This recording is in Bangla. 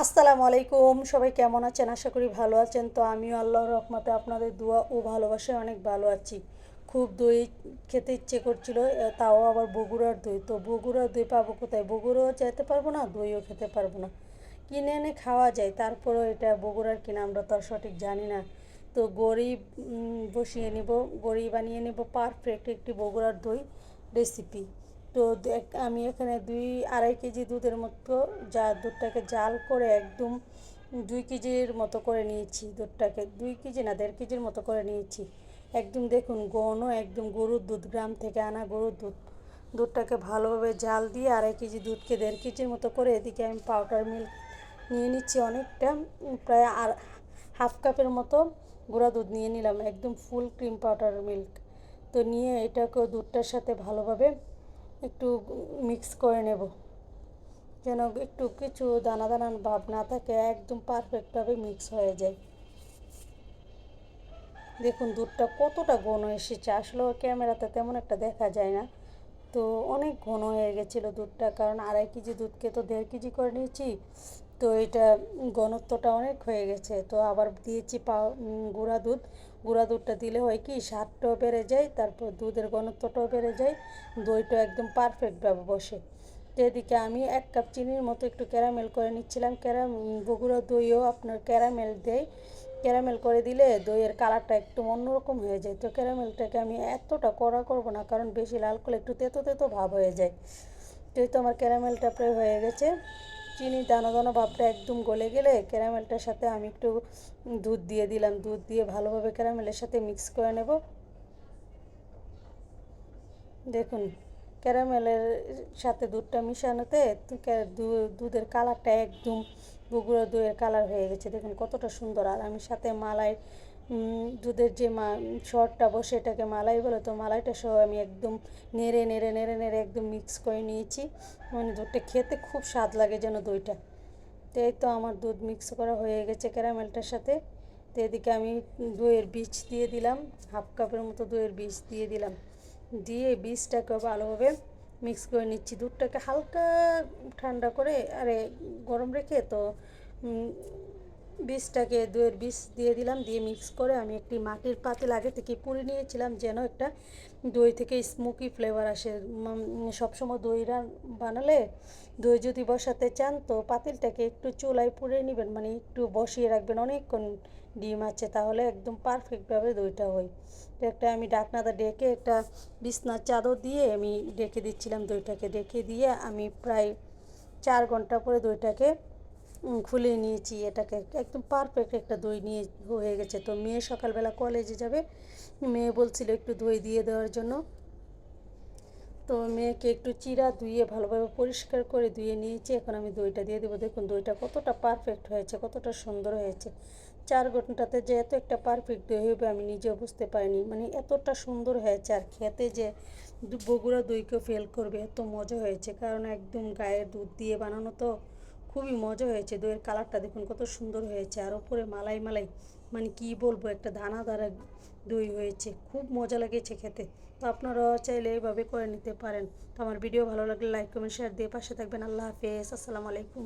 আসসালামু আলাইকুম, সবাই কেমন আছেন? আশা করি ভালো আছেন। তো আমিও আল্লাহর রহমতে আপনাদের দোয়া ও ভালোবাসায় অনেক ভালো আছি। খুব দই খেতে ইচ্ছে করছিল তাও আবার বগুড়ার দই। তো বগুড়ার দই পাবো কোথায়? বগুড়াও যেতে পারব না, দইও খেতে পারব না। কিনে এনে খাওয়া যায়, তারপরেও এটা বগুড়ার কিনা আমরা তো সঠিক জানি না। তো গরিব বসিয়ে নিব গড়ি বানিয়ে নেব পারফেক্ট একটি বগুড়ার দই রেসিপি তো আমি এখানে দুই, আড়াই কেজি দুধের মতো যা দুধটাকে জাল করে একদম দুই কেজির মতো করে নিয়েছি দুধটাকে। দুই কেজি না, দেড় কেজির মতো করে নিয়েছি। একদম দেখুন ঘন, একদম গরুর দুধ, গ্রাম থেকে আনা গরুর দুধ। দুধটাকে ভালোভাবে জাল দিয়ে আড়াই কেজি দুধকে দেড় কেজির মতো করে এদিকে আমি পাউডার মিল্ক নিয়ে নিচ্ছি অনেকটা, প্রায় আর হাফ কাপের মতো গুঁড়া দুধ নিয়ে নিলাম, একদম ফুল ক্রিম পাউডার মিল্ক তো নিয়ে এটাকে দুধটার সাথে ভালোভাবে একটু মিক্স করে নেব। যেন একটু কিছু দানা দানা ভাব না থাকে, একদম পারফেক্টভাবে মিক্স হয়ে যায়। দেখুন, দুধটা কতটা ঘন এসেছে। আসলে ক্যামেরাতে তেমন একটা দেখা যায় না। তো অনেক ঘন হয়ে গেছিল দুধটা, কারণ আড়াই কেজি দুধকে তো দেড় কেজি করে নিয়েছি। তো এটা ঘনত্বটা অনেক হয়ে গেছে। তো আবার দিয়েছি পা গুঁড়া দুধ। গুঁড়া দুধটা দিলে হয় কি, স্বাদটাও বেড়ে যায়, তারপর দুধের ঘনত্বটাও বেড়ে যায়, দইটা একদম পারফেক্টভাবে বসে। এদিকে আমি এক কাপ চিনির মতো একটু ক্যারামেল করে নিচ্ছিলাম। ক্যারাম বগুড়া দইও আপনার ক্যারামেল দেয়। ক্যারামেল করে দিলে দইয়ের কালারটা একটু অন্যরকম হয়ে যায়। তো ক্যারামেলটাকে আমি এতটা কড়া করব না, কারণ বেশি লাল করলে একটু তেতো তেতো ভাব হয়ে যায়। তো আমার ক্যারামেলটা প্রায় হয়ে গেছে। চিনি দানা দানা ভাবটা একদম গলে গেলে ক্যারামেলটার সাথে আমি একটু দুধ দিয়ে দিলাম। দুধ দিয়ে ভালোভাবে ক্যারামেলের সাথে মিক্স করে নেব। দেখুন, ক্যারামেলের সাথে দুধটা মিশানোতে দুধের কালারটা একদম বগুড়া দইয়ের কালার হয়ে গেছে। দেখুন কতটা সুন্দর। আর আমি সাথে মালাই দুধের যে মা, শরটা বসে এটাকে মালাই বলে তো, মালাইটা সহ আমি একদম নেড়ে নেড়ে নেড়ে নেড়ে একদম মিক্স করে নিয়েছি। মানে দুধটা খেতে খুব স্বাদ লাগে যেন দইটা। তো এই তো আমার দুধ মিক্স করা হয়ে গেছে ক্যারামেলটার সাথে। তো এদিকে আমি দইয়ের বীজ দিয়ে দিলাম, হাফ কাপের মতো দইয়ের বীজ দিয়ে দিলাম। দিয়ে বীজটাকে ভালোভাবে মিক্স করে নিচ্ছি। দুধটাকে হালকা ঠান্ডা করে, আরে গরম রেখে তো বীজটাকে দইয়ের বীজ দিয়ে দিলাম, দিয়ে মিক্স করে আমি একটি মাটির পাতিল আগে থেকে পুড়ে নিয়েছিলাম, যেন একটা দই থেকে স্মোকি ফ্লেভার আসে। সবসময় দইরা বানালে দই যদি বসাতে চান তো পাতিলটাকে একটু চুলায় পুড়ে নেবেন মানে একটু বসিয়ে রাখবেন, অনেকক্ষণ ডিম আছে, তাহলে একদম পারফেক্টভাবে দইটা হয়। তো একটা আমি ডাকনাটা ডেকে একটা বিছনার চাদর দিয়ে আমি ডেকে দিচ্ছিলাম দইটাকে, ডেকে দিয়ে আমি প্রায় চার ঘণ্টা পরে দইটাকে খুলে নিয়েছি, এটাকে একদম পারফেক্ট একটা দই নিয়ে হয়ে গেছে। তো মেয়ে সকালবেলা কলেজে যাবে, মেয়ে বলছিল একটু দই দিয়ে দেওয়ার জন্য। তো মেয়েকে একটু চিরা ধুয়ে ভালোভাবে পরিষ্কার করে ধুয়ে নিয়েছি, এখন আমি দইটা দিয়ে দেবো। দেখুন, দইটা কতটা পারফেক্ট হয়েছে, কতটা সুন্দর হয়েছে। চার ঘন্টাতে যে এত একটা পারফেক্ট দই হবে, আমি নিজেও বুঝতে পারিনি। মানে এতটা সুন্দর হয়েছে আর খেতে যে বগুড়া দইকে ফেল করবে, এত মজা হয়েছে। কারণ একদম গায়ের দুধ দিয়ে বানানো তো খুবই মজা হয়েছে। দইয়ের কালারটা দেখুন কত সুন্দর হয়েছে। আর ওপরে মালাই মালাই মানে কি বলব, একটা দানা দ্বারা দই হয়েছে। খুব মজা লেগেছে খেতে। তো আপনারাও চাইলে এইভাবে করে নিতে পারেন। তো আমার ভিডিও ভালো লাগলে লাইক কমেন্ট শেয়ার দিয়ে পাশে থাকবেন। আল্লাহ হাফেজ। আসসালামু আলাইকুম।